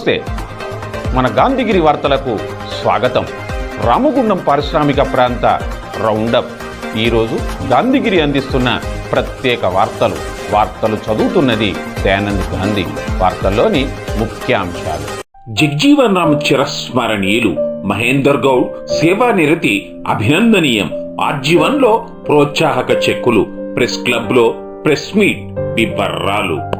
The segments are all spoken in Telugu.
నమస్తే. మన గాంధీగిరి వార్తలకు స్వాగతం. రామగుండం పారిశ్రామిక ప్రాంత రౌండప్. ఈరోజు గాంధీగిరి అందిస్తున్న ప్రత్యేక వార్తలు. వార్తలు చదువుతున్నది దయానంద్ గాంధీ. వార్తల్లోని ముఖ్యాంశాలు. జగ్జీవన్ రామ్ చిరస్మరణీయులు. మహేందర్ గౌడ్ సేవానిరతి అభినందనీయం. ఆర్జీవన్లో ప్రోత్సాహక చెక్కులు. ప్రెస్ క్లబ్లో press meet విబర్రాలు.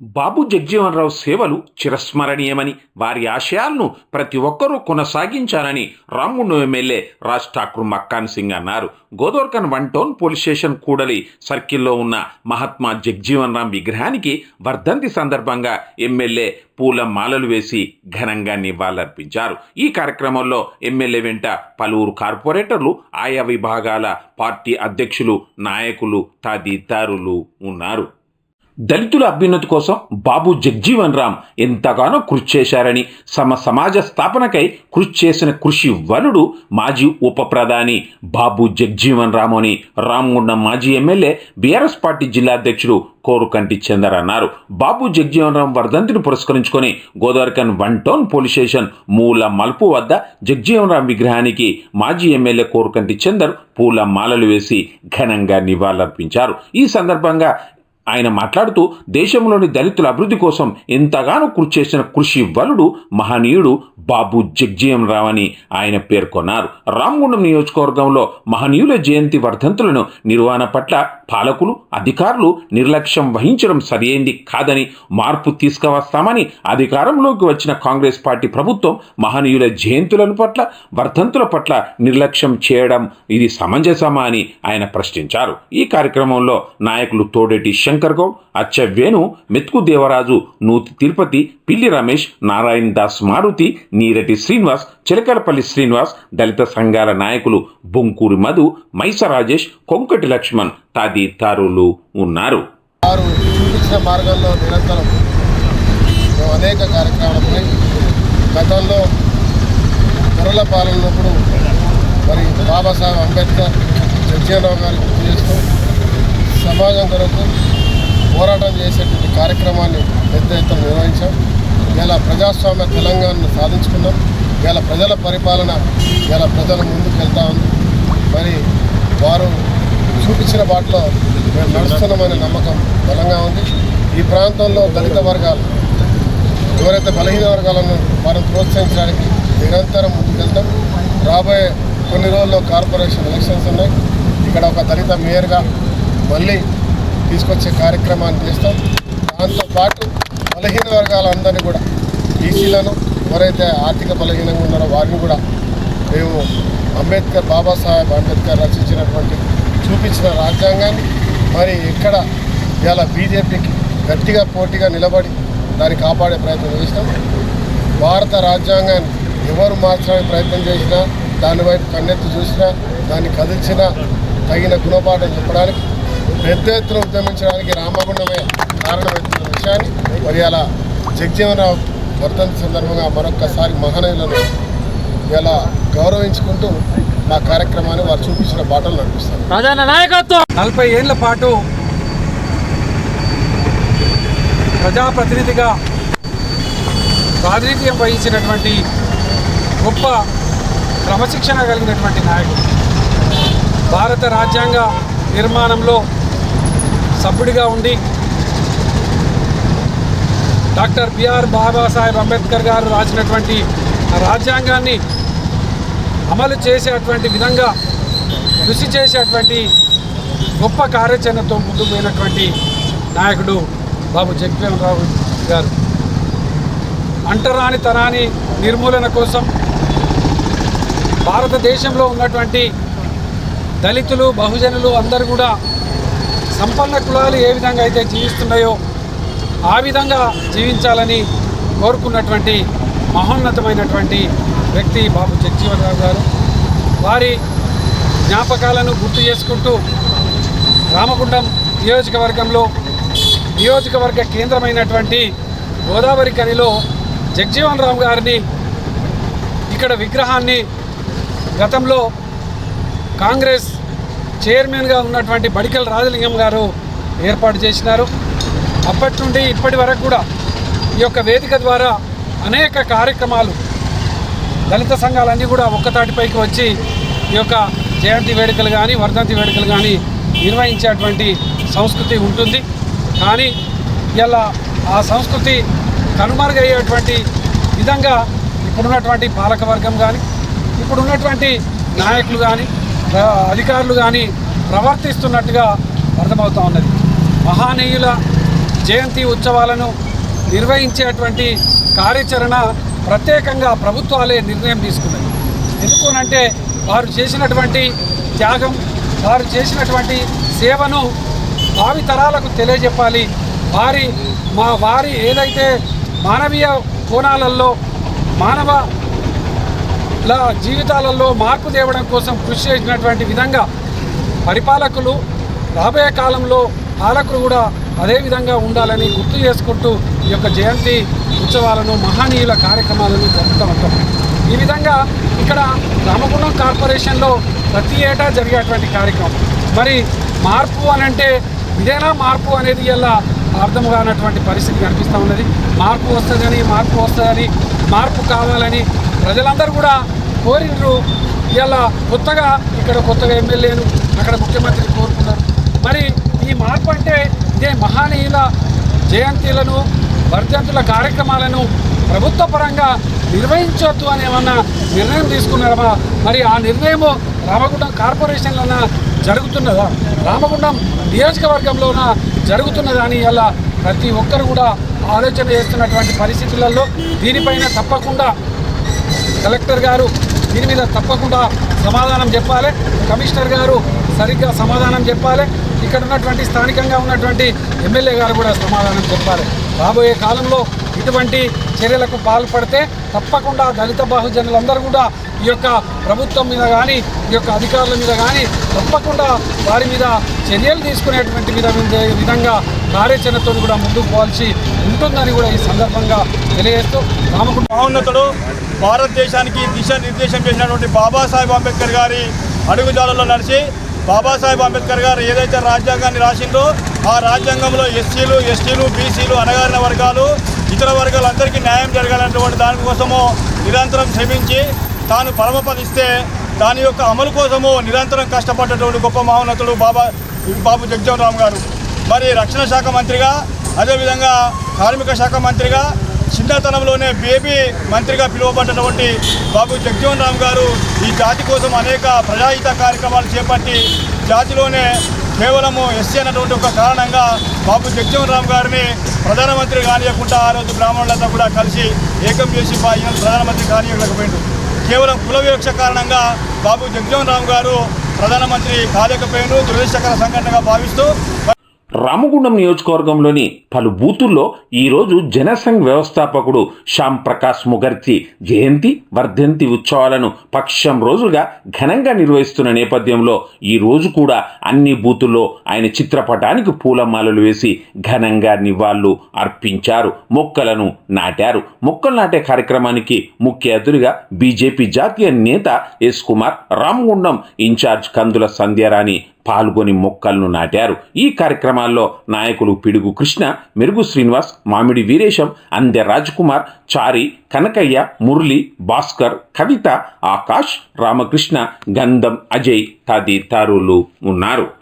Babu Jagjivan Rao సేవలు చిరస్మరణీయమని వారి ఆశయాలను ప్రతి ఒక్కరూ కొనసాగించాలని రాముడు ఎమ్మెల్యే రాజ్ ఠాకూర్ మక్కాన్ సింగ్ అన్నారు. Godavarikhani one town police station కూడలి సర్కిల్లో ఉన్న మహాత్మా జగ్జీవన్ రామ్ విగ్రహానికి వర్ధంతి సందర్భంగా ఎమ్మెల్యే పూల మాలలు వేసి ఘనంగా నివాళులర్పించారు. ఈ కార్యక్రమంలో ఎమ్మెల్యే వెంట పలువురు కార్పొరేటర్లు ఆయా విభాగాల పార్టీ అధ్యక్షులు నాయకులు తదితరులు ఉన్నారు. దళితుల అభ్యున్నతి కోసం బాబు జగ్జీవన్ రామ్ ఎంతగానో కృషి చేశారని సమ సమాజ స్థాపనకై కృషి చేసిన కృషి వనుడు మాజీ ఉప ప్రధాని బాబు జగ్జీవన్ రామ్ అని రామగుండం మాజీ ఎమ్మెల్యే బీఆర్ఎస్ పార్టీ జిల్లా అధ్యక్షుడు కోరుకంటి చందర్ అన్నారు. బాబు జగ్జీవన్ రామ్ వర్ధంతిని పురస్కరించుకొని Godavarikhani one town police station మూల మలుపు వద్ద జగ్జీవన్ రామ్ విగ్రహానికి మాజీ ఎమ్మెల్యే కోరుకంటి చందర్ పూల మాలలు వేసి ఘనంగా నివాళులర్పించారు. ఈ సందర్భంగా ఆయన మాట్లాడుతూ దేశంలోని దళితుల అభివృద్ధి కోసం ఎంతగానో కృషి చేసిన కృషి వలుడు మహనీయుడు బాబు జగ్జీయం రావు అని ఆయన పేర్కొన్నారు. రామగుండం నియోజకవర్గంలో మహనీయుల జయంతి వర్ధంతులను నిర్వహణ పట్ల పాలకులు అధికారులు నిర్లక్ష్యం వహించడం సరైంది కాదని మార్పు తీసుకువస్తామని అధికారంలోకి వచ్చిన కాంగ్రెస్ పార్టీ ప్రభుత్వం మహనీయుల జయంతులను పట్ల వర్ధంతుల పట్ల నిర్లక్ష్యం చేయడం ఇది సమంజసమా అని ఆయన ప్రశ్నించారు. ఈ కార్యక్రమంలో నాయకులు తోడేటి శంకర్ గౌడ్ అచ్చ వేణు మెతుకు దేవరాజు నూతి తిరుపతి పిల్లి రమేష్ నారాయణ దాస్ మారుతి నీరటి శ్రీనివాస్ చిలకలపల్లి శ్రీనివాస్ దళిత సంఘాల నాయకులు బొంకూరి మధు మైస రాజేష్ కొంకటి లక్ష్మణ్ తదితరులు ఉన్నారు. వారు చూపించిన మార్గంలో నిరంతరం మేము అనేక కార్యక్రమాలపై గతంలో గొర్రెల పాలనప్పుడు మరి బాబాసాహెబ్ అంబేద్కర్ జగ్జీవనరావు గారి గుర్తు చేస్తూ సమాజం కొరకు పోరాటం చేసేటువంటి కార్యక్రమాన్ని పెద్ద ఎత్తున నిర్వహించాం. ఇలా ప్రజాస్వామ్య తెలంగాణను సాధించుకున్నాం. ఇలా ప్రజల పరిపాలన ఇలా ప్రజల ముందుకు వెళ్తా ఉంది. మరి వారు చూపించిన బాటలో మేము నడుస్తున్నామనే నమ్మకం బలంగా ఉంది. ఈ ప్రాంతంలో దళిత వర్గాలు ఎవరైతే బలహీన వర్గాలను మనం ప్రోత్సహించడానికి నిరంతరం ముందుకెళ్తాం. రాబోయే కొన్ని రోజుల్లో కార్పొరేషన్ ఎలక్షన్స్ ఉన్నాయి. ఇక్కడ ఒక దళిత మేయర్గా మళ్ళీ తీసుకొచ్చే కార్యక్రమాన్ని చేస్తాం. దాంతోపాటు బలహీన వర్గాలందరినీ కూడా బీసీలను ఎవరైతే ఆర్థిక బలహీనంగా ఉన్నారో వారిని కూడా మేము అంబేద్కర్ బాబాసాహెబ్ అంబేద్కర్ రచించినటువంటి చూపించిన రాజ్యాంగాన్ని మరి ఎక్కడ ఇవాళ బీజేపీకి గట్టిగా పోటీగా నిలబడి దాన్ని కాపాడే ప్రయత్నం చేసినాం భారత రాజ్యాంగాన్ని ఎవరు మార్చడానికి ప్రయత్నం చేసినా దాని వైపు కన్నెత్తి చూసినా దాన్ని కదిల్చినా తగిన గుణపాఠం చెప్పడానికి పెద్ద ఎత్తున ఉద్యమించడానికి రామగుండమే కారణమవుతున్న విషయాన్ని మరి అలా జగ్జీవనరావు వర్ధంతి సందర్భంగా మరొక్కసారి మహనీయులను ఇలా గౌరవించుకుంటూ మా కార్యక్రమాన్ని వారు చూపించిన బాటలు నడిపిస్తారు. ప్రధాన నాయకత్వం! నలభై ఏళ్ళ పాటు ప్రజాప్రతినిధిగా ప్రాతినిధ్యం వహించినటువంటి గొప్ప క్రమశిక్షణ కలిగినటువంటి నాయకుడు. భారత రాజ్యాంగ నిర్మాణంలో సభ్యుడిగా ఉండి డాక్టర్ బిఆర్ బాబాసాహెబ్ అంబేద్కర్ గారు రాసినటువంటి రాజ్యాంగాన్ని అమలు చేసేటువంటి విధంగా కృషి చేసేటువంటి గొప్ప కార్యాచరణతో ముందుకు పోయినటువంటి నాయకుడు బాబు జగన్మోహన్ గారు. అంటరాని తరాని నిర్మూలన కోసం భారతదేశంలో ఉన్నటువంటి దళితులు బహుజనులు అందరూ కూడా సంపన్న కులాలు ఏ విధంగా అయితే జీవిస్తున్నాయో ఆ విధంగా జీవించాలని కోరుకున్నటువంటి మహోన్నతమైనటువంటి వ్యక్తి బాబు జగ్జీవన్ రావు గారు. వారి జ్ఞాపకాలను గుర్తు చేసుకుంటూ రామగుండం నియోజకవర్గంలో నియోజకవర్గ కేంద్రమైనటువంటి గోదావరి కనిలో జగ్జీవన్ రామ్ గారిని ఇక్కడ విగ్రహాన్ని గతంలో కాంగ్రెస్ చైర్మన్గా ఉన్నటువంటి బడికల్ రాజలింగం గారు ఏర్పాటు చేసినారు. అప్పటి నుండి ఇప్పటి వరకు కూడా ఈ యొక్క వేదిక ద్వారా అనేక కార్యక్రమాలు దళిత సంఘాలన్నీ కూడా ఒక్కతాటిపైకి వచ్చి ఈ యొక్క జయంతి వేడుకలు కానీ వర్ధంతి వేడుకలు కానీ నిర్వహించేటువంటి సంస్కృతి ఉంటుంది. కానీ ఇలా ఆ సంస్కృతి కనుమరుగయ్యేటువంటి విధంగా ఇప్పుడున్నటువంటి పాలకవర్గం కానీ ఇప్పుడున్నటువంటి నాయకులు కానీ అధికారులు కానీ ప్రవర్తిస్తున్నట్టుగా అర్థమవుతా ఉన్నది. మహానీయుల జయంతి ఉత్సవాలను నిర్వహించేటువంటి కార్యాచరణ ప్రత్యేకంగా ప్రభుత్వాలే నిర్ణయం తీసుకున్నాయి ఎందుకునంటే వారు చేసినటువంటి త్యాగం వారు చేసినటువంటి సేవను భావి తరాలకు తెలియజెప్పాలి. వారి మా వారి ఏదైతే మానవీయ కోణాలలో మానవ జీవితాలలో మార్పు తేవడం కోసం కృషి చేసినటువంటి విధంగా పరిపాలకులు రాబోయే కాలంలో పాలకులు కూడా అదే విధంగా ఉండాలని గుర్తు చేసుకుంటూ ఈ యొక్క జయంతి ఉత్సవాలను మహనీయుల కార్యక్రమాలను జరుపుతూ ఉంటాం. ఈ విధంగా ఇక్కడ రామగుండం కార్పొరేషన్లో ప్రతి ఏటా జరిగేటువంటి కార్యక్రమం. మరి మార్పు అని అంటే ఇదేనా మార్పు అనేది ఇలా అర్థం కానటువంటి పరిస్థితి కనిపిస్తూ ఉన్నది. మార్పు వస్తుందని మార్పు వస్తుందని మార్పు కావాలని ప్రజలందరూ కూడా కోరినరు ఇలా కొత్తగా ఇక్కడ కొత్తగా ఎమ్మెల్యేను అక్కడ ముఖ్యమంత్రి కోరుకున్నారు. మరి ఈ మార్పు అంటే ఇదే మహానీయుల జయంతిలను వర్ధంతుల కార్యక్రమాలను ప్రభుత్వ పరంగా నిర్వహించవద్దు అని ఏమన్నా నిర్ణయం తీసుకున్నారా మరి ఆ నిర్ణయము రామగుండం కార్పొరేషన్లోన జరుగుతున్నదా? రామగుండం నియోజకవర్గంలోన జరుగుతున్నదా అని ఇలా ప్రతి ఒక్కరు కూడా ఆలోచన చేస్తున్నటువంటి పరిస్థితులలో దీనిపైన తప్పకుండా కలెక్టర్ గారు దీని మీద తప్పకుండా సమాధానం చెప్పాలి. కమిషనర్ గారు సరిగ్గా సమాధానం చెప్పాలి. ఇక్కడ ఉన్నటువంటి స్థానికంగా ఉన్నటువంటి ఎమ్మెల్యే గారు కూడా సమాధానం చెప్పాలి. రాబోయే కాలంలో ఇటువంటి చర్యలకు పాల్పడితే తప్పకుండా దళిత బహుజనులందరూ కూడా ఈ యొక్క ప్రభుత్వం మీద కానీ ఈ యొక్క అధికారుల మీద కానీ తప్పకుండా వారి మీద చర్యలు తీసుకునేటువంటి విధ విధంగా కార్యాచరణతో కూడా ముందుకు పోవాల్సి ఉంటుందని కూడా ఈ సందర్భంగా తెలియజేస్తూ రామగుండ మహోన్నతుడు భారతదేశానికి దిశానిర్దేశం చేసినటువంటి బాబాసాహెబ్ అంబేద్కర్ గారి అడుగుజాడల్లో నడిచి బాబాసాహెబ్ అంబేద్కర్ గారు ఏదైతే రాజ్యాంగాన్ని రాసిందో ఆ రాజ్యాంగంలో ఎస్సీలు ఎస్టీలు బీసీలు అణగారిన వర్గాలు ఇతర వర్గాలందరికీ న్యాయం జరగాలన్నటువంటి దానికోసము నిరంతరం శ్రమించి తాను పరమపదిస్తే దాని యొక్క అమలు కోసము నిరంతరం కష్టపడ్డటువంటి గొప్ప మహోన్నతుడు బాబా బాబు జగ్జీవన్ రామ్ గారు. మరి రక్షణ శాఖ మంత్రిగా అదేవిధంగా కార్మిక శాఖ మంత్రిగా చిన్నతనంలోనే బేబీ మంత్రిగా పిలువబడినటువంటి బాబు జగజీవన్ రామ్ గారు ఈ జాతి కోసం అనేక ప్రజాహిత కార్యక్రమాలు చేపట్టి జాతిలోనే కేవలము ఎస్సీ అన్నటువంటి ఒక కారణంగా బాబు జగజీవన్ రామ్ గారిని ప్రధానమంత్రి కానియకుండా ఆ రోజు బ్రాహ్మణులంతా కూడా కలిసి ఏకం చేసి ఈయన ప్రధానమంత్రి కానియలేకపోయిండు కేవలం కుల వివక్ష కారణంగా బాబు జగజీవన్ రామ్ గారు ప్రధానమంత్రి కాలేకపోయాను దురదృష్టకర సంఘటనగా భావిస్తూ రామగుండం నియోజకవర్గంలోని పలు బూతుల్లో ఈరోజు జనసంఘ్ వ్యవస్థాపకుడు శ్యామ్ ప్రకాష్ ముఖర్జీ జయంతి వర్ధంతి ఉత్సవాలను పక్షం రోజులుగా ఘనంగా నిర్వహిస్తున్న నేపథ్యంలో ఈ రోజు కూడా అన్ని బూతుల్లో ఆయన చిత్రపటానికి పూలమాలలు వేసి ఘనంగా నివాళులు అర్పించారు. మొక్కలను నాటారు. మొక్కలు నాటే కార్యక్రమానికి ముఖ్య అతిథిగా బీజేపీ జాతీయ నేత ఎస్ కుమార్ రామగుండం ఇన్ఛార్జ్ కందుల సంధ్యారాణి పాల్గొని మొక్కలను నాటారు. ఈ కార్యక్రమాల్లో నాయకులు పిడుగు కృష్ణ మెరుగు శ్రీనివాస్ మామిడి వీరేశం అందె కుమార్ చారి కనకయ్య మురళి భాస్కర్ కవిత ఆకాష్ రామకృష్ణ గంధం అజయ్ తదితరులు ఉన్నారు.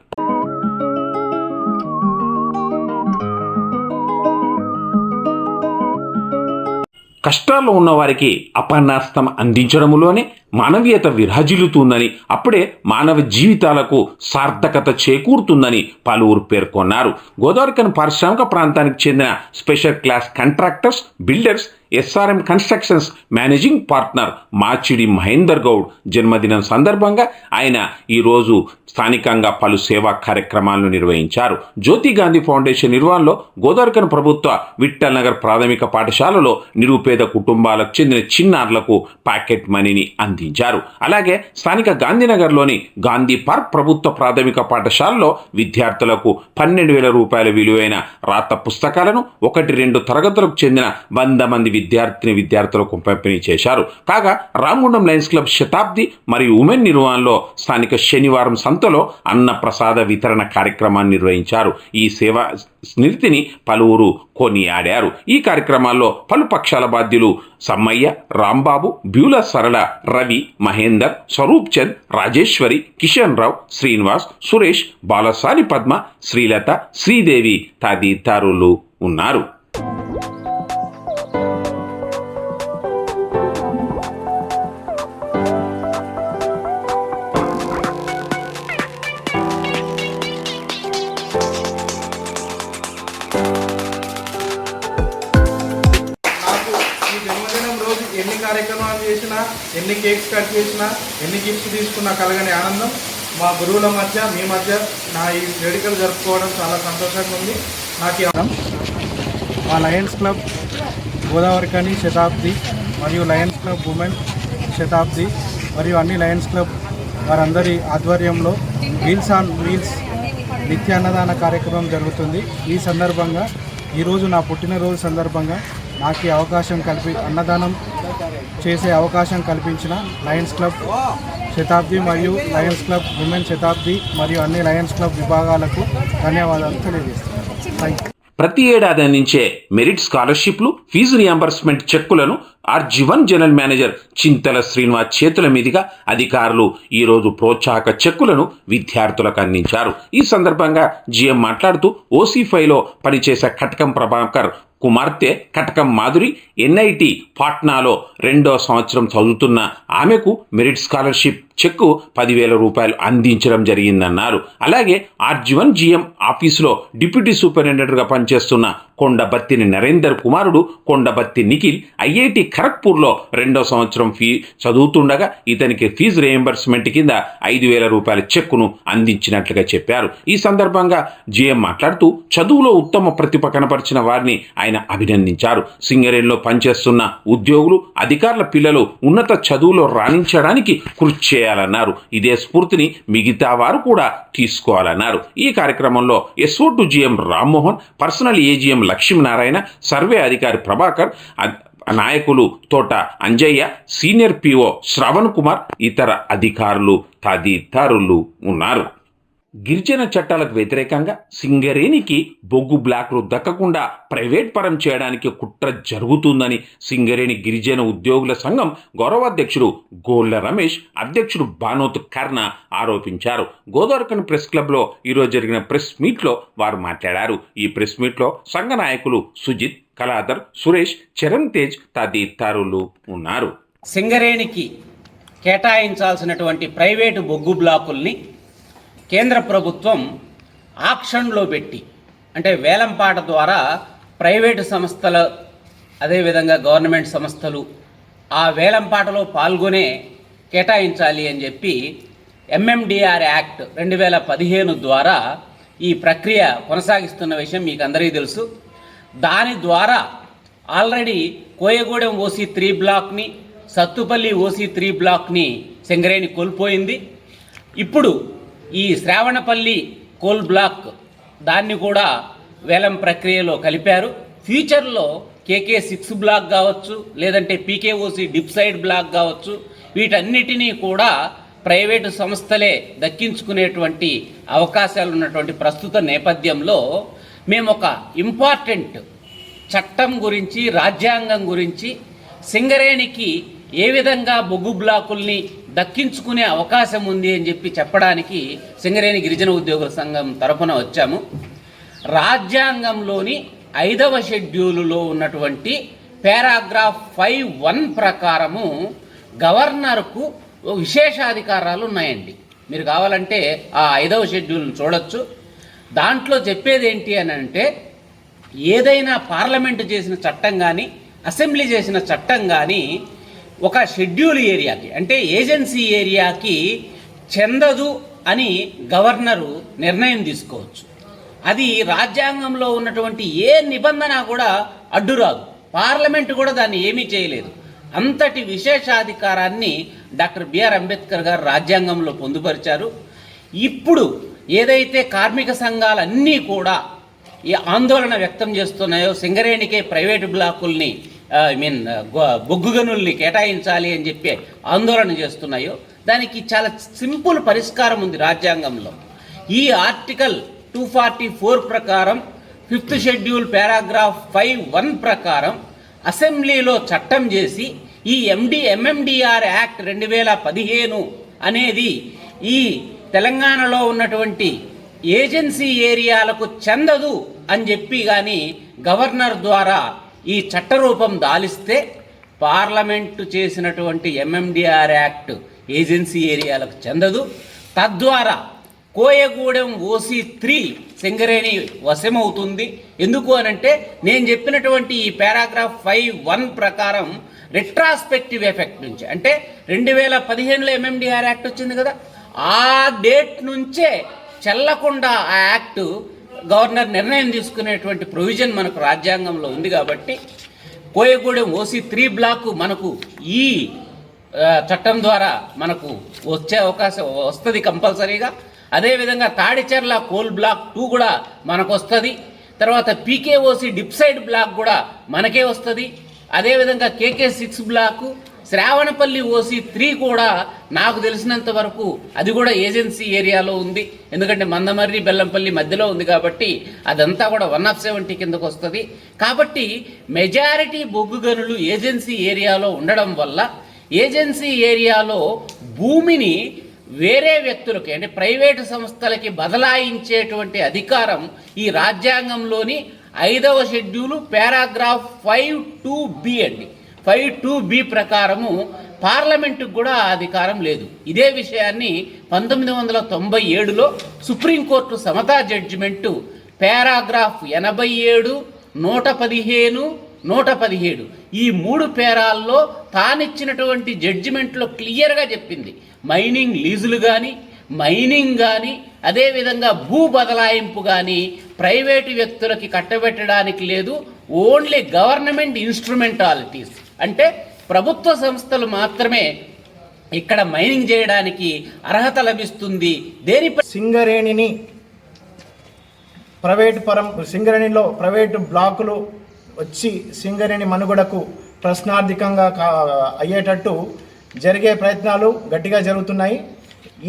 కష్టాల్లో ఉన్నవారికి అపన్నాస్తం అందించడములోనే మానవీయత విరాజిల్లుతుందని అప్పుడే మానవ జీవితాలకు సార్థకత చేకూరుతుందని పలువురు పేర్కొన్నారు. గోదావరికన్ పారిశ్రామిక ప్రాంతానికి చెందిన special class contractors builders SRM constructions managing partner Machidi Mahender Goud జన్మదినం సందర్భంగా ఆయన ఈరోజు స్థానికంగా పలు సేవా కార్యక్రమాలను నిర్వహించారు. జ్యోతి గాంధీ ఫౌండేషన్ నిర్వహణలో గోదావరికన్ ప్రభుత్వ విఠల్ నగర్ ప్రాథమిక పాఠశాలలో నిరుపేద కుటుంబాలకు చెందిన చిన్నారులకు ప్యాకెట్ మనీని అందించారు. అలాగే స్థానిక గాంధీనగర్లోని గాంధీ పార్క్ ప్రభుత్వ ప్రాథమిక పాఠశాలలో విద్యార్థులకు పన్నెండు వేల రూపాయల విలువైన రాత పుస్తకాలను ఒకటి రెండు తరగతులకు చెందిన వంద మంది విద్యార్థిని విద్యార్థులకు పంపిణీ చేశారు. కాగా రామగుండం లయన్స్ క్లబ్ శతాబ్ది మరియు ఉమెన్ నిర్వహణలో స్థానిక శనివారం సంతలో అన్న ప్రసాద వితరణ కార్యక్రమాన్ని నిర్వహించారు. ఈ సేవా స్మృతిని పలువురు కొనియాడారు. ఈ కార్యక్రమాల్లో పలు పక్షాల బాధ్యులు సమ్మయ్య రాంబాబు బ్యూల సరళ రవి మహేందర్ స్వరూప్ చంద్ రాజేశ్వరి కిషన్ రావు శ్రీనివాస్ సురేష్ బాలసాని పద్మ శ్రీలత శ్రీదేవి తదితరులు ఉన్నారు. ఎన్ని గిఫ్ట్స్ తీసుకున్నా కలగని ఆనందం. మా గురువుల మధ్య మీ మధ్య నా ఈ వేడుకలు జరుపుకోవడం చాలా సంతోషంగా ఉంది. నాకు మా లయన్స్ క్లబ్ గోదావరి కానీ శతాబ్ది మరియు లయన్స్ క్లబ్ ఉమెన్ శతాబ్ది మరియు అన్ని లయన్స్ క్లబ్ వారందరి ఆధ్వర్యంలో వీల్స్ ఆన్ వీల్స్ నిత్య అన్నదాన కార్యక్రమం జరుగుతుంది. ఈ సందర్భంగా ఈరోజు నా పుట్టినరోజు సందర్భంగా నాకు ఈ అవకాశం కల్పి అన్నదానం చేసే అవకాశం కల్పించిన లయన్స్ క్లబ్ శతాబ్ది మరియు లయన్స్ క్లబ్ ఉమెన్ శతాబ్ది మరియు అన్ని లయన్స్ క్లబ్ విభాగాలకు ధన్యవాదాలు తెలియజేస్తున్నాను. ప్రతి ఏడాది అందించే మెరిట్ స్కాలర్షిప్లు ఫీజు రియంబర్స్మెంట్ చెక్కులను R G one general manager Chintala Srinivas చేతుల మీదుగా అధికారులు ఈరోజు ప్రోత్సాహక చెక్కులను విద్యార్థులకు అందించారు. ఈ సందర్భంగా జిఎం మాట్లాడుతూ ఓసీ ఫైవ్లో పనిచేసే కటకం ప్రభాకర్ కుమార్తె కటకం మాధురి ఎన్ఐటి పాట్నాలో రెండో సంవత్సరం చదువుతున్న ఆమెకు మెరిట్ స్కాలర్షిప్. చెక్కు పదివేల రూపాయలు అందించడం జరిగిందన్నారు. అలాగే ఆర్జీవన్ జీఎం ఆఫీసులో డిప్యూటీ సూపరింటెండెంట్గా పనిచేస్తున్న కొండబత్తిని నరేందర్ కుమారుడు కొండబత్తి నిఖిల్ ఐఐటి ఖరగ్పూర్లో రెండో సంవత్సరం ఫీ చదువుతుండగా ఇతనికి ఫీజు రియంబర్స్మెంట్ కింద ఐదు వేల రూపాయల చెక్కును అందించినట్లుగా చెప్పారు. ఈ సందర్భంగా జిఎం మాట్లాడుతూ చదువులో ఉత్తమ ప్రతిభ కనపరిచిన వారిని ఆయన అభినందించారు. సింగరేణిలో పనిచేస్తున్న ఉద్యోగులు అధికారుల పిల్లలు ఉన్నత చదువులో రాణించడానికి కృషి చేయాలన్నారు. ఇదే స్ఫూర్తిని మిగతా వారు కూడా తీసుకోవాలన్నారు. ఈ కార్యక్రమంలో SO to GM Rammohan personnel AGM Lakshminarayana survey అధికారి ప్రభాకర్ నాయకులు తోట అంజయ్య సీనియర్ పిఓ శ్రవణ్ కుమార్ ఇతర అధికారులు తదితరులు ఉన్నారు. గిరిజన చట్టాలకు వ్యతిరేకంగా సింగరేణికి బొగ్గు బ్లాక్లు దక్కకుండా ప్రైవేట్ పరం చేయడానికి కుట్ర జరుగుతుందని సింగరేణి గిరిజన ఉద్యోగుల సంఘం గౌరవాధ్యక్షుడు గోళ్ళ రమేష్ అధ్యక్షుడు బానోత్ కర్ణ ఆరోపించారు. గోదావరికన్ ప్రెస్ క్లబ్లో ఈరోజు జరిగిన ప్రెస్ మీట్లో వారు మాట్లాడారు. ఈ ప్రెస్ మీట్లో సంఘ నాయకులు సుజిత్ కళాధర్ సురేష్ చరణ్ తేజ్ తదితరులు ఉన్నారు. సింగరేణికి కేటాయించాల్సినటువంటి ప్రైవేటు బొగ్గు బ్లాకుల్ని కేంద్ర ప్రభుత్వం ఆక్షన్లో పెట్టి అంటే వేలంపాట ద్వారా ప్రైవేటు సంస్థల అదేవిధంగా గవర్నమెంట్ సంస్థలు ఆ వేలంపాటలో పాల్గొనే కేటాయించాలి అని చెప్పి ఎంఎండిఆర్ యాక్ట్ రెండు వేల పదిహేను ద్వారా ఈ ప్రక్రియ కొనసాగిస్తున్న విషయం మీకు అందరికీ తెలుసు. దాని ద్వారా ఆల్రెడీ కోయగూడెం ఓసీ త్రీ బ్లాక్ని సత్తుపల్లి ఓసీ త్రీ బ్లాక్ని సింగరేణి కోల్పోయింది. ఇప్పుడు ఈ శ్రావణపల్లి కోల్ బ్లాక్ దాన్ని కూడా వేలం ప్రక్రియలో కలిపారు. ఫ్యూచర్లో కేకే సిక్స్ బ్లాక్ కావచ్చు లేదంటే పీకేఓసి డిప్సైడ్ బ్లాక్ కావచ్చు వీటన్నిటినీ కూడా ప్రైవేటు సంస్థలే దక్కించుకునేటువంటి అవకాశాలు ఉన్నటువంటి ప్రస్తుత నేపథ్యంలో మేము ఒక ఇంపార్టెంట్ చట్టం గురించి రాజ్యాంగం గురించి సింగరేణికి ఏ విధంగా బొగ్గు బ్లాకుల్ని దక్కించుకునే అవకాశం ఉంది అని చెప్పి చెప్పడానికి సింగరేణి గిరిజన ఉద్యోగుల సంఘం తరపున వచ్చాము. రాజ్యాంగంలోని ఐదవ షెడ్యూలులో ఉన్నటువంటి పారాగ్రాఫ్ ఫైవ్ వన్ ప్రకారము గవర్నర్కు విశేషాధికారాలు ఉన్నాయండి. మీరు కావాలంటే ఆ ఐదవ షెడ్యూల్ని చూడొచ్చు. దాంట్లో చెప్పేది ఏంటి అని అంటే ఏదైనా పార్లమెంటు చేసిన చట్టం కానీ అసెంబ్లీ చేసిన చట్టం కానీ ఒక షెడ్యూల్ ఏరియాకి అంటే ఏజెన్సీ ఏరియాకి చెందదు అని గవర్నరు నిర్ణయం తీసుకోవచ్చు. అది రాజ్యాంగంలో ఉన్నటువంటి ఏ నిబంధన కూడా అడ్డురాదు పార్లమెంట్ కూడా దాన్ని ఏమీ చేయలేదు. అంతటి విశేషాధికారాన్ని డాక్టర్ బిఆర్ అంబేద్కర్ గారు రాజ్యాంగంలో పొందుపరిచారు. ఇప్పుడు ఏదైతే కార్మిక సంఘాలన్నీ కూడా ఈ ఆందోళన వ్యక్తం చేస్తున్నాయో సింగరేణికే ప్రైవేటు బ్లాకుల్ని ఐ మీన్ బొగ్గు గనుల్ని కేటాయించాలి అని చెప్పి ఆందోళన చేస్తున్నాయో దానికి చాలా సింపుల్ పరిష్కారం ఉంది రాజ్యాంగంలో. ఈ ఆర్టికల్ టూ ఫార్టీ ఫోర్ ప్రకారం fifth schedule paragraph five one ప్రకారం అసెంబ్లీలో చట్టం చేసి ఈ ఎండి ఎంఎండిఆర్ యాక్ట్ రెండు వేల పదిహేను అనేది ఈ తెలంగాణలో ఉన్నటువంటి ఏజెన్సీ ఏరియాలకు చెందదు అని చెప్పి కానీ గవర్నర్ ద్వారా ఈ చట్టరూపం దాలిస్తే పార్లమెంటు చేసినటువంటి ఎంఎండిఆర్ యాక్ట్ ఏజెన్సీ ఏరియాలకు చెందదు. తద్వారా కోయగూడెం ఓసీ త్రీ సింగరేణి వశమవుతుంది. ఎందుకు అనంటే నేను చెప్పినటువంటి ఈ పారాగ్రాఫ్ ఫైవ్ వన్ ప్రకారం రిట్రాస్పెక్టివ్ ఎఫెక్ట్ నుంచి అంటే రెండు వేల పదిహేనులో ఎంఎండిఆర్ యాక్ట్ వచ్చింది కదా ఆ డేట్ నుంచే చెల్లకుండా ఆ యాక్ట్ గవర్నర్ నిర్ణయం తీసుకునేటువంటి ప్రొవిజన్ మనకు రాజ్యాంగంలో ఉంది కాబట్టి కోయగూడెం ఓసీ త్రీ బ్లాక్ మనకు ఈ చట్టం ద్వారా మనకు వచ్చే అవకాశం వస్తుంది కంపల్సరీగా. అదేవిధంగా తాడిచెర్ల కోల్ బ్లాక్ టూ కూడా మనకు వస్తుంది. తర్వాత పీకేఓసి డిప్సైడ్ బ్లాక్ కూడా మనకే వస్తుంది. అదేవిధంగా KK six block Sravanapalli OC three కూడా నాకు తెలిసినంత వరకు అది కూడా ఏజెన్సీ ఏరియాలో ఉంది. ఎందుకంటే మందమర్రి బెల్లంపల్లి మధ్యలో ఉంది కాబట్టి అదంతా కూడా వన్ ఆఫ్ సెవెంటీ కిందకు వస్తుంది. కాబట్టి మెజారిటీ బొగ్గు గనులు ఏజెన్సీ ఏరియాలో ఉండడం వల్ల ఏజెన్సీ ఏరియాలో భూమిని వేరే వ్యక్తులకి అంటే ప్రైవేటు సంస్థలకి బదలాయించేటువంటి అధికారం ఈ రాజ్యాంగంలోని ఐదవ schedule paragraph five two B అండి. ఫైవ్ టూ బి ప్రకారము పార్లమెంటుకు కూడా అధికారం లేదు. ఇదే విషయాన్ని పంతొమ్మిది వందల తొంభై ఏడులో సుప్రీంకోర్టు సమతా జడ్జిమెంటు పారాగ్రాఫ్ ఎనభై ఏడు నూట పదిహేను నూట పదిహేడు ఈ మూడు పేరాల్లో తానిచ్చినటువంటి జడ్జిమెంట్లో క్లియర్గా చెప్పింది. మైనింగ్ లీజులు కానీ మైనింగ్ కానీ అదేవిధంగా భూ బదలాయింపు కానీ ప్రైవేటు వ్యక్తులకి కట్టబెట్టడానికి లేదు ఓన్లీ గవర్నమెంట్ ఇన్స్ట్రుమెంటాలిటీస్. అంటే ప్రభుత్వ సంస్థలు మాత్రమే ఇక్కడ మైనింగ్ చేయడానికి అర్హత లభిస్తుంది. దేనిపై సింగరేణిని ప్రైవేటు పరం సింగరేణిలో ప్రైవేటు బ్లాకులు వచ్చి సింగరేణి మనుగడకు ప్రశ్నార్థికంగా కా అయ్యేటట్టు జరిగే ప్రయత్నాలు గట్టిగా జరుగుతున్నాయి.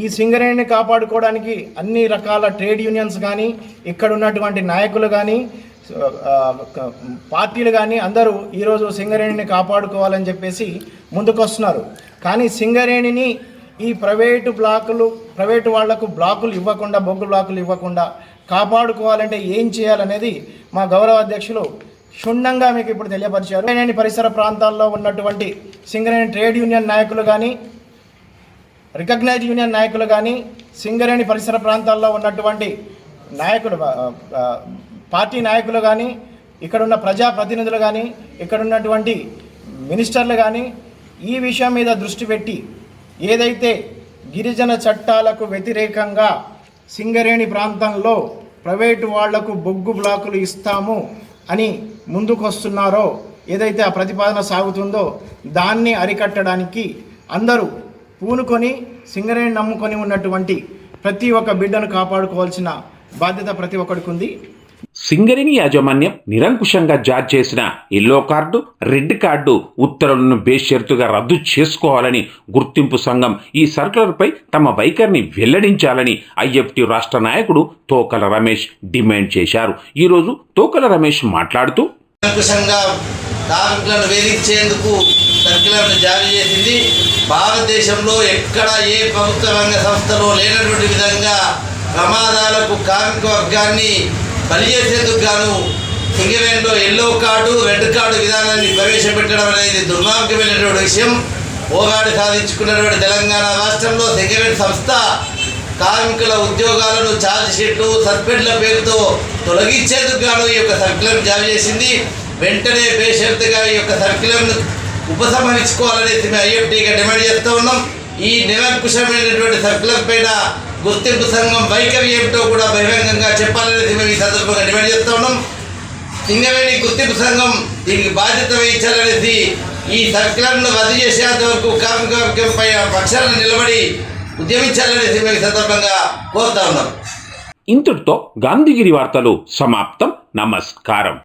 ఈ సింగరేణిని కాపాడుకోవడానికి అన్ని రకాల ట్రేడ్ యూనియన్స్ కానీ ఇక్కడ ఉన్నటువంటి నాయకులు కానీ పార్టీలు కానీ అందరూ ఈరోజు సింగరేణిని కాపాడుకోవాలని చెప్పేసి ముందుకొస్తున్నారు. కానీ సింగరేణిని ఈ ప్రైవేటు బ్లాకులు ప్రైవేటు వాళ్ళకు బ్లాకులు ఇవ్వకుండా బొగ్గు బ్లాకులు ఇవ్వకుండా కాపాడుకోవాలంటే ఏం చేయాలనేది మా గౌరవ అధ్యక్షులు క్షుణ్ణంగా మీకు ఇప్పుడు తెలియపరిచారు. సింగరేణి పరిసర ప్రాంతాల్లో ఉన్నటువంటి సింగరేణి ట్రేడ్ యూనియన్ నాయకులు కానీ రికగ్నైజ్ యూనియన్ నాయకులు కానీ సింగరేణి పరిసర ప్రాంతాల్లో ఉన్నటువంటి నాయకులు పార్టీ నాయకులు కానీ ఇక్కడున్న ప్రజాప్రతినిధులు కానీ ఇక్కడ ఉన్నటువంటి మినిస్టర్లు కానీ ఈ విషయం మీద దృష్టి పెట్టి ఏదైతే గిరిజన చట్టాలకు వ్యతిరేకంగా సింగరేణి ప్రాంతంలో ప్రైవేటు వాళ్ళకు బొగ్గు బ్లాకులు ఇస్తాము అని ముందుకొస్తున్నారో ఏదైతే ఆ ప్రతిపాదన సాగుతుందో దాన్ని అరికట్టడానికి అందరూ పూనుకొని సింగరేణి నమ్ముకొని ఉన్నటువంటి ప్రతి ఒక్క బిడ్డను కాపాడుకోవాల్సిన బాధ్యత ప్రతి ఒక్కడికి ఉంది సింగరేణి యాజమాన్యం నిరంకుశంగా జారీ చేసిన ఎల్లో కార్డు రెడ్ కార్డు ఉత్తర్వులను బేషరతుగా రద్దు చేసుకోవాలని గుర్తింపు సంఘం ఈ సర్కులర్పై తమ వైఖరిని వెల్లడించాలని ఐఎఫ్టి రాష్ట్ర నాయకుడు తోకల రమేష్ డిమాండ్ చేశారు. ఈరోజు తోకల రమేష్ మాట్లాడుతూ కార్మికులను వేధించేందుకు జారీ చేసింది. భారతదేశంలో ఎక్కడ ఏ ప్రభుత్వ రంగ సంస్థలో లేనటువంటి విధంగా ప్రమాదాలకు కార్మిక వర్గాన్ని పనిచేసేందుకు గాను సింగరేణిలో ఎల్లో కార్డు రెడ్ కార్డు విధానాన్ని ప్రవేశపెట్టడం అనేది దుర్మార్గమైనటువంటి విషయం. పోరాడి సాధించుకున్నటువంటి తెలంగాణ రాష్ట్రంలో సింగరేణి సంస్థ కార్మికుల ఉద్యోగాలను ఛార్జ్ షీట్లు సస్పెండ్ల పేరుతో తొలగించేందుకు గాను ఈ యొక్క సర్క్యులర్ జారీ చేసింది. వెంటనే బేషరతుగా ఈ యొక్క సర్క్యులర్ను ఉపసంహరించుకోవాలనేసి మేము ఐఎఫ్టీగా డిమాండ్ చేస్తూ ఉన్నాం. ఈ నిరంకుశమైనటువంటి సర్క్యులర్ పైన గుర్తింపు సంఘం వైఖరి ఏమిటో కూడా బహిరంగంగా చెప్పాలనేది మేము ఈ సందర్భంగా డిమాండ్ చేస్తూ ఉన్నాం. సింగరేణి గుర్తింపు సంఘం దీనికి బాధ్యత వహించాలనేసి ఈ సర్క్యులర్ను రద్దు చేసేంత వరకు కార్మిక వర్గంపై పక్షాలను నిలబడి ఉద్యమించాలనేసి మేము ఈ సందర్భంగా కోరుతా ఉన్నాం. ఇంతటితో గాంధీగిరి వార్తలు సమాప్తం. నమస్కారం.